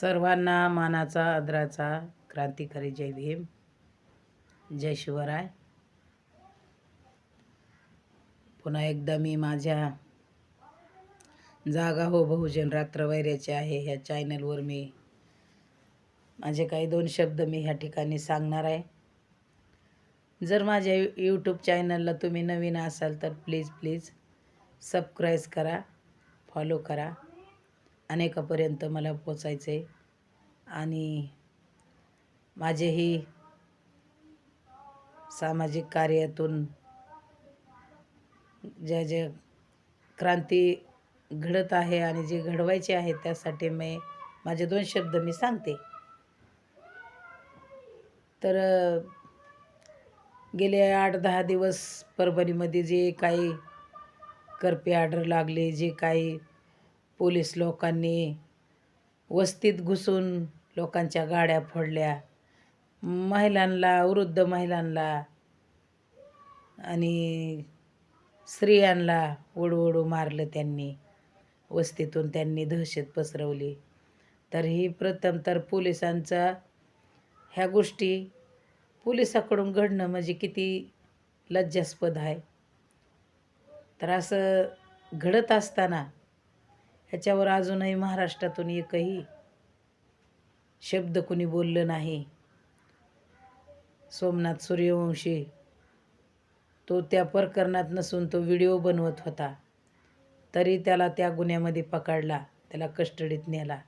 सर्वांना मानाचा आदराचा क्रांतिकारी जय भीम. जय शिवराय. पुन्हा एकदा मी माझ्या जागा हो बहुजन रात्र वैऱ्याचे आहे. ह्या चॅनलवर मी माझे काही दोन शब्द मी ह्या ठिकाणी सांगणार आहे. जर माझ्या यूट्यूब चॅनलला तुम्ही नवीन असाल तर प्लीज प्लीज सबस्क्राईब करा फॉलो करा. अनेकापर्यंत मला पोचायचे. आणि माझेही सामाजिक कार्यातून ज्या ज्या क्रांती घडत आहे आणि जे घडवायचे आहे त्यासाठी मी माझे दोन शब्द मी सांगते. तर गेले आठ दहा दिवस परभणीमध्ये जे काही करपे आर्डर लागले जे काही पोलीस लोकांनी वस्तीत घुसून लोकांच्या गाड्या फोडल्या. महिलांना वृद्ध महिलांना आणि स्त्रियांना ओढू मारलं त्यांनी. वस्तीतून त्यांनी दहशत पसरवली. तर ही प्रथम तर पोलिसांचा ह्या गोष्टी पोलिसाकडून घडणं म्हणजे किती लज्जास्पद आहे. तर असं घडत असताना ह्याच्यावर अजूनही महाराष्ट्रातून एकही शब्द कुणी बोललं नाही. सोमनाथ सूर्यवंशी तो त्या प्रकरणात नसून तो व्हिडिओ बनवत होता. तरी त्याला त्या गुन्ह्यामध्ये पकडला त्याला कस्टडीत नेला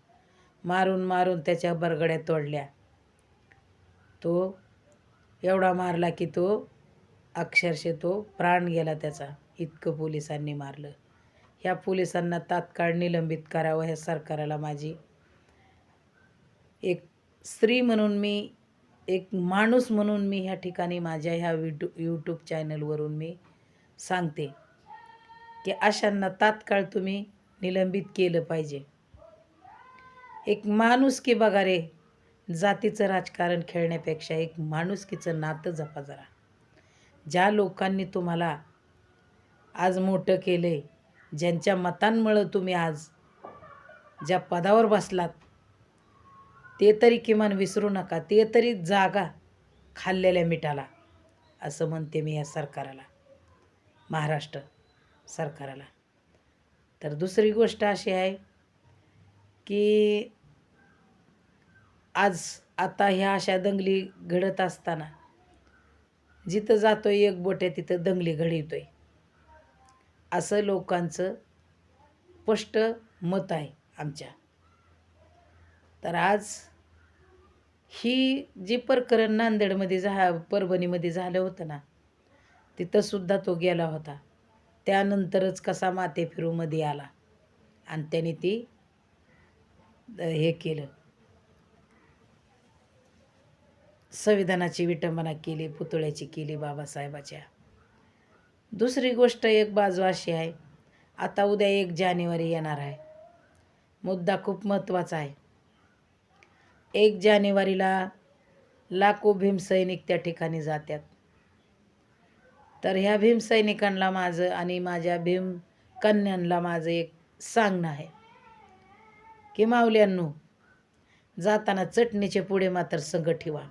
मारून मारून त्याच्या बरगड्या तोडल्या. तो एवढा मारला की तो अक्षरशः तो प्राण गेला त्याचा. इतकं पोलिसांनी मारलं. ह्या पोलिसांना तात्काळ निलंबित करावं ह्या सरकाराला माझी एक स्त्री म्हणून मी एक माणूस म्हणून मी ह्या ठिकाणी माझ्या ह्या विटू यूट्यूब चॅनलवरून मी सांगते की अशांना तात्काळ तुम्ही निलंबित केलं पाहिजे. एक माणूस की बघा रे जातीचं राजकारण खेळण्यापेक्षा एक माणुसकीचं नातं जपा जरा. ज्या लोकांनी तुम्हाला आज मोठं केलं आहे ज्यांच्या मतांमुळं तुम्ही आज ज्या पदावर बसलात ते तरी किमान विसरू नका ते तरी जागा खाल्लेल्या मिठाला असं म्हणते मी या सरकाराला महाराष्ट्र सरकाराला. तर दुसरी गोष्ट अशी आहे की आज आता ह्या अशा दंगली घडत असताना जिथं जातोय एक बोट आहे तिथं दंगली घडवतोय. असं लोकांचं स्पष्ट मत आहे आमच्या. तर आज ही जी प्रकरण नांदेडमध्ये झा परभणीमध्ये झालं होतं ना तिथंसुद्धा तो गेला होता. त्यानंतरच कसा माते फिरूमध्ये आला आणि त्याने ती हे केलं. संविधानाची विटंबना केली पुतळ्याची केली बाबासाहेबाच्या. दुसरी गोष्ट एक बाजू अशी आहे. आता उद्या एक जानेवारी येणार आहे. मुद्दा खूप महत्त्वाचा आहे. एक जानेवारीला लाखो भीमसैनिक त्या ठिकाणी जातात तर ह्या भीमसैनिकांना माझं आणि माझ्या भीम कन्यांना माझं एक सांगणं आहे. की मावल्यांनो जाताना चटणीचे पुढे मात्र संघ ठेवा.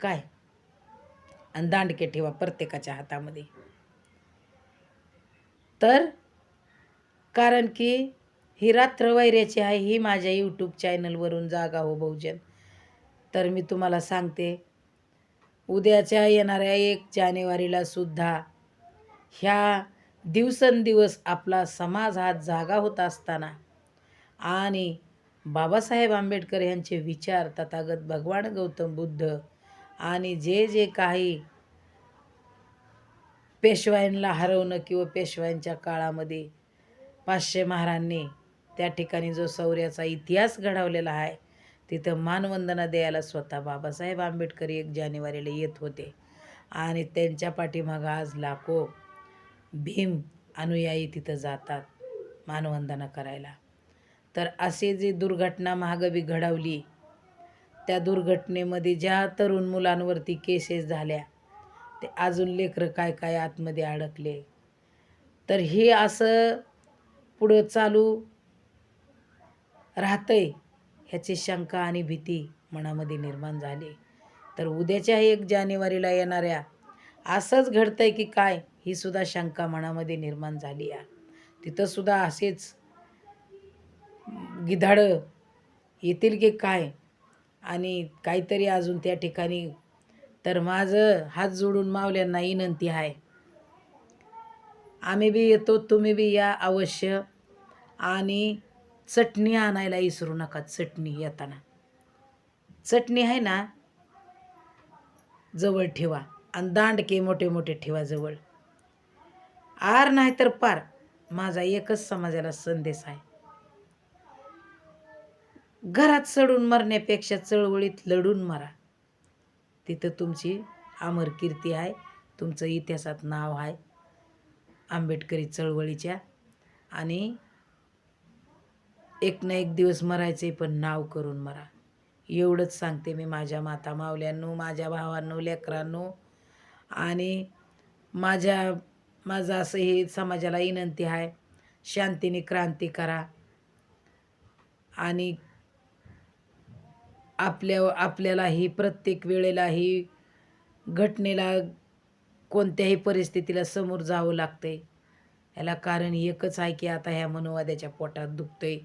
काय? आणि दांडके ठेवा प्रत्येकाच्या हातामध्ये. तर कारण की ही रात्र वैऱ्याची आहे ही माझ्या यूट्यूब चॅनलवरून जागा हो बहुजन. तर मी तुम्हाला सांगते उद्याच्या येणाऱ्या एक जानेवारीला सुद्धा ह्या दिवसेंदिवस आपला समाज हा जागा होत असताना आणि बाबासाहेब आंबेडकर यांचे विचार तथागत भगवान गौतम बुद्ध आणि जे जे काही पेशवाईंना हरवणं किंवा पेशवाईंच्या काळामध्ये पाचशे महारांनी त्या ठिकाणी जो शौर्याचा इतिहास घडवलेला आहे तिथं मानवंदना द्यायला स्वतः बाबासाहेब आंबेडकर एक जानेवारीला येत होते. आणि त्यांच्या पाठीमागं आज लाखो भीम अनुयायी तिथं जातात मानवंदना करायला. तर असे जी दुर्घटना महागवी घडवली त्या दुर्घटनेमध्ये ज्या तरुण मुलांवरती केसेस झाल्या ते अजून लेकरं काय काय आतमध्ये अडकले. तर हे असं पुढं चालू राहतंय ह्याची शंका आणि भीती मनामध्ये निर्माण झाली. तर उद्याच्या एक जानेवारीला येणाऱ्या असंच घडतंय की काय ही सुद्धा शंका मनामध्ये निर्माण झाली आहे. तिथंसुद्धा असेच गिधाडं येतील की काय आणि काहीतरी अजून त्या ठिकाणी तर माझं हात जोडून मावल्यांना विनंती आहे. आम्ही बी येतो तुम्ही बी या अवश्य. आणि चटणी आणायला विसरू नका चटणी येताना. चटणी आहे ना जवळ ठेवा. आणि दांडके मोठे मोठे ठेवा जवळ. आर नाही तर पार. माझा एकच समाजाला संदेश आहे. घरात चढून मरण्यापेक्षा चळवळीत लढून मरा. तिथं तुमची अमर कीर्ती आहे तुमचं इतिहासात नाव आहे आंबेडकरी चळवळीच्या. आणि एक ना एक दिवस मरायचे पण नाव करून मरा. एवढंच सांगते मी माझ्या माता मावल्यांनो माझ्या भावांनो लेकरांनो. आणि माझ्या माझं असं हे समाजाला विनंती आहे शांतीने क्रांती करा. आणि आपल्या आपल्यालाही प्रत्येक वेळेलाही घटनेला कोणत्याही परिस्थितीला समोर जावं लागते याला कारण एकच आहे की आता ह्या मनोवाद्याच्या पोटात दुखतंय.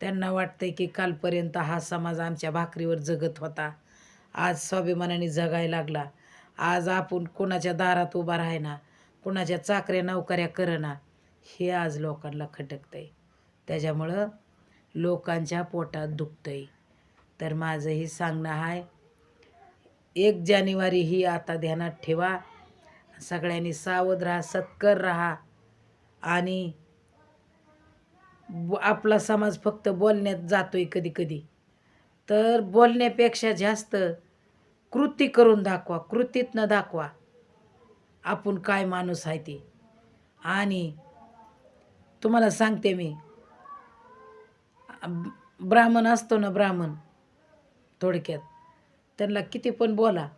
त्यांना वाटतंय की कालपर्यंत हा समाज आमच्या भाकरीवर जगत होता. आज स्वाभिमानाने जगायला लागला. आज आपण कोणाच्या दारात उभा राहायना कोणाच्या चाकऱ्या नौकऱ्या करना हे आज लोकांना खटकतंय. त्याच्यामुळं लोकांच्या पोटात दुखतंय. तर माझंही सांगणं आहे. एक जानेवारी ही आता ध्यानात ठेवा. सगळ्यांनी सावध राहा सत्कर राहा आणि ब- आपला समाज फक्त बोलण्यात जातोय कधी कधी. तर बोलण्यापेक्षा जास्त कृती करून दाखवा कृतीतनं दाखवा. आपण काय माणूस आहे ते. आणि तुम्हाला सांगते मी. ब्राह्मण असतो ना ब्राह्मण थोडक्यात. त्यांना किती पण बोला.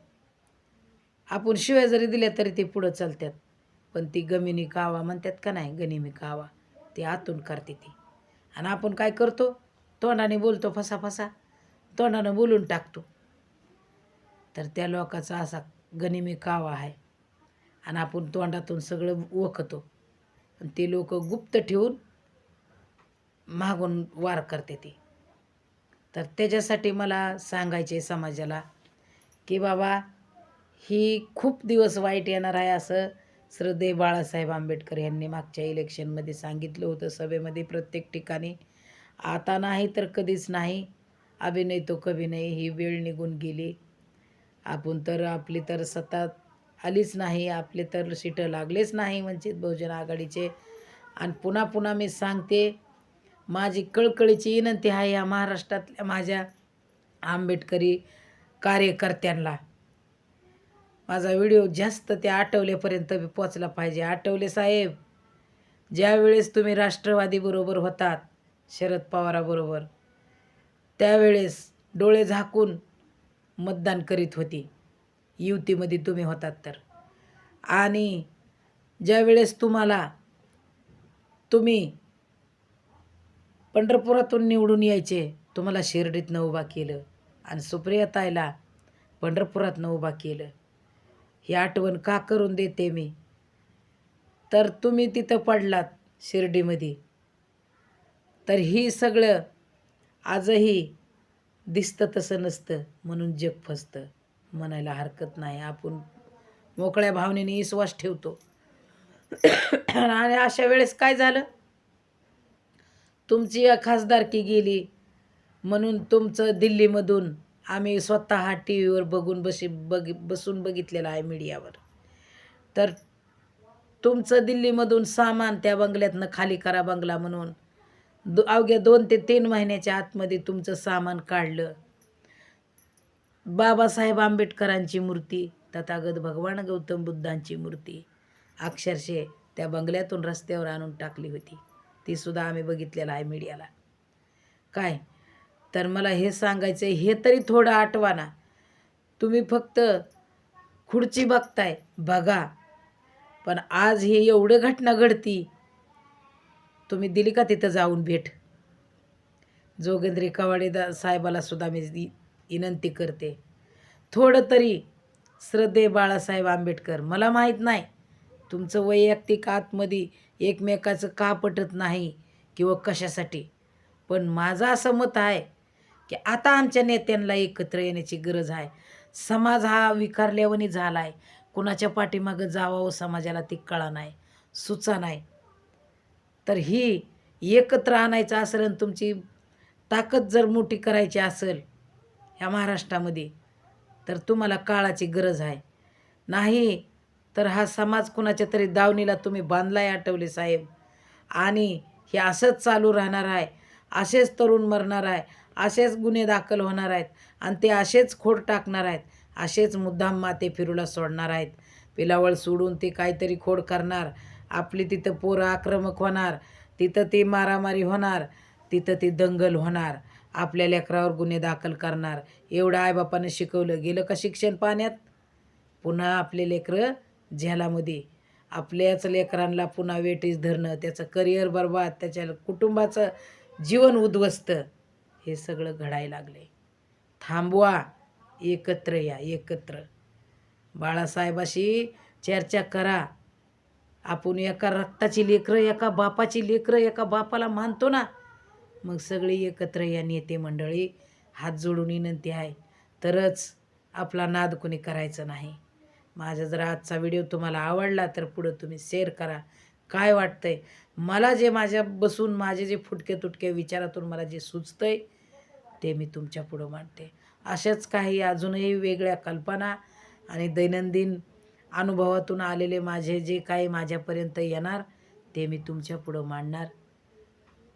आपण शिव्या जरी दिल्या तरी ते पुढं चालतात पण ती गमिनी कावा म्हणतात का नाही? गनिमी कावा. ती आतून करते ती. आणि आपण काय करतो? तोंडाने बोलतो फसा फसा तोंडानं बोलून टाकतो. तर त्या लोकाचा असा गनिमी कावा आहे. आणि आपण तोंडातून सगळं ओखतो आणि ते लोक गुप्त ठेवून मागून वार करते ती. तर त्याच्यासाठी मला सांगायचे समाजाला की बाबा ही खूप दिवस वाईट येणार आहे असं श्रद्धे बाळासाहेब आंबेडकर यांनी मागच्या इलेक्शनमध्ये सांगितलं होतं. सभेमध्ये प्रत्येक ठिकाणी आता नाही तर कधीच नाही अभिनय तो कभी नाही ही वेळ निघून गेली. आपण तर आपली तर सत्ता आलीच नाही आपले तर सीटं लागलेच नाही वंचित बहुजन आघाडीचे. आणि पुन्हा पुन्हा मी सांगते माझी कळकळीची विनंती आहे या महाराष्ट्रातल्या माझ्या आंबेडकरी कार्यकर्त्यांना. माझा व्हिडिओ जास्त त्या आठवलेपर्यंत बी पोचला पाहिजे. आठवले साहेब ज्यावेळेस तुम्ही राष्ट्रवादीबरोबर होतात शरद पवाराबरोबर त्यावेळेस डोळे झाकून मतदान करीत होती. युतीमध्ये तुम्ही होतात तर. आणि ज्यावेळेस तुम्हाला तुम्ही पंढरपुरातून निवडून यायचे. तुम्हाला शिर्डीतनं उभा केलं आणि सुप्रिया ताईला पंढरपुरातनं उभा केलं. ही आठवण का करून देते मी? तर तुम्ही तिथं पडलात शिर्डीमध्ये. तर ही सगळं आजही दिसतं तसं नसतं म्हणून जग फसतं. म्हणायला हरकत नाही. आपण मोकळ्या भावनेने विश्वास ठेवतो. आणि अशा वेळेस काय झालं? तुमची खासदारकी गेली. म्हणून तुमचं दिल्लीमधून आम्ही स्वतः टी व्हीवर बघून बशी बघ बसून बघितलेलं आहे मीडियावर. तर तुमचं दिल्लीमधून सामान त्या बंगल्यातनं खाली करा बंगला म्हणून. दो अवघ्या दोन ते तीन महिन्याच्या आतमध्ये तुमचं सामान काढलं. बाबासाहेब आंबेडकरांची मूर्ती तथागत भगवान गौतम बुद्धांची मूर्ती अक्षरशः त्या बंगल्यातून रस्त्यावर आणून टाकली होती. ती सुद्धा आम्ही बघितलेलं आहे मीडियाला. काय? तर मला हे सांगायचं आहे हे तरी थोडं आठवा ना. तुम्ही फक्त खुर्ची बघताय बघा. पण आज हे एवढं घटना घडती तुम्ही दिली का तिथं जाऊन भेट? जोगेंद्र कवाडेदा साहेबाला सुद्धा मी विनंती करते. थोडं तरी श्रद्धे बाळासाहेब आंबेडकर मला माहीत नाही तुमचं वैयक्तिक आतमध्ये एकमेकाचं का पटत नाही किंवा कशासाठी? पण माझं असं मत आहे की आता आमच्या नेत्यांना एकत्र येण्याची गरज आहे. समाज हा विकारल्यावानी झाला आहे कुणाच्या पाठीमागं जावावं हो समाजाला ती कळा नाही सुचा नाही. तर ही एकत्र आणायचं असेल आणि तुमची ताकद जर मोठी करायची असेल ह्या महाराष्ट्रामध्ये तर तुम्हाला काळाची गरज आहे. नाही तर हा समाज कुणाच्या तरी दावणीला तुम्ही बांधलाय आठवले साहेब? आणि हे असंच चालू राहणार आहे. असेच तरुण मरणार आहे. असेच गुन्हे दाखल होणार आहेत. आणि ते असेच खोड टाकणार आहेत. असेच मुद्दाम माते फिरूला सोडणार आहेत. पिलावळ सोडून ते काहीतरी खोड करणार. आपली तिथं पोरं आक्रमक होणार. तिथं ती मारामारी होणार. तिथं ती दंगल होणार. आपल्या लेकरावर गुन्हे दाखल करणार. एवढं आईबापानं शिकवलं. गेलं का शिक्षण पाण्यात? पुन्हा आपले लेकरं झेलामध्ये. आपल्याच लेकरांना पुन्हा वेटीस धरणं त्याचं करिअर बरबाद त्याच्या कुटुंबाचं जीवन उद्ध्वस्त हे सगळं घडायला लागले थांबवा एकत्र या एकत्र. बाळासाहेबाशी चर्चा करा. आपण एका रक्ताची लेकरं एका बापाची लेकरं एका बापाला मानतो ना. मग सगळी एकत्र या नेते मंडळी. हात जोडून विनंती आहे. तरच आपला नाद कोणी करायचं नाही. माझा जर आजचा व्हिडिओ तुम्हाला आवडला तर पुढं तुम्ही शेअर करा. काय वाटतंय? मला जे माझ्या बसून माझे जे फुटके तुटके विचारातून मला जे सुचतंय ते मी तुमच्या पुढं मांडते. अशाच काही अजूनही वेगळ्या कल्पना आणि दैनंदिन अनुभवातून आलेले माझे जे काही माझ्यापर्यंत येणार ते मी तुमच्या पुढं मांडणार.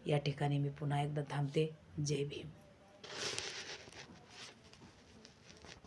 या ठिकाणी मी पुन्हा एकदा थांबते. जय भीम.